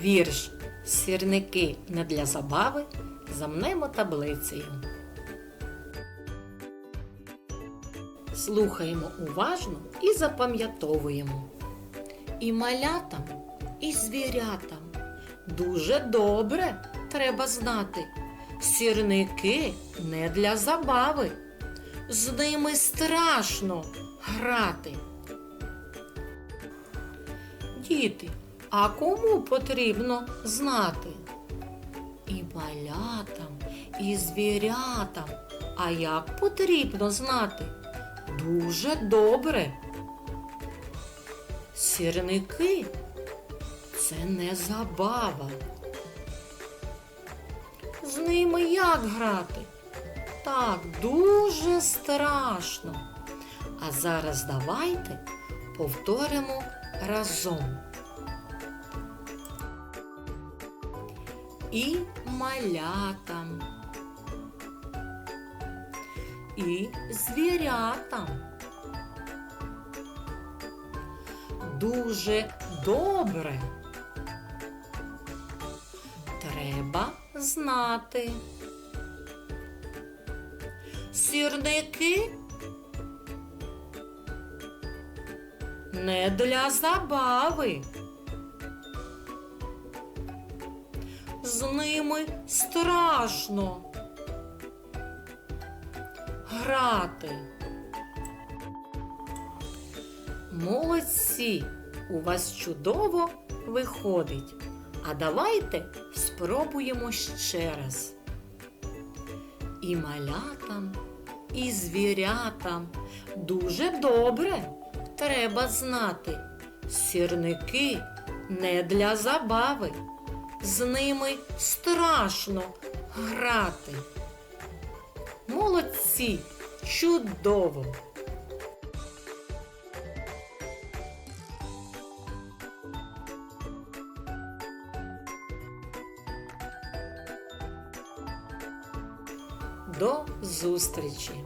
Вірш Сірники не для забави замнемо таблицею. Слухаємо уважно і запам'ятовуємо. І малятам, і звірятам дуже добре треба знати. Сірники не для забави. З ними страшно грати. Діти, а кому потрібно знати? І малятам, і звірятам. А як потрібно знати? Дуже добре. Сірники це не забава. З ними як грати? Так, дуже страшно. А зараз давайте повторимо разом. І малятам, і звірятам. Дуже добре. Треба знати. Сірники не для забави. З ними страшно грати. Молодці, у вас чудово виходить. А давайте спробуємо ще раз. І малятам, і звірятам дуже добре треба знати. Сірники не для забави. З ними страшно грати. Молодці, чудово! До зустрічі!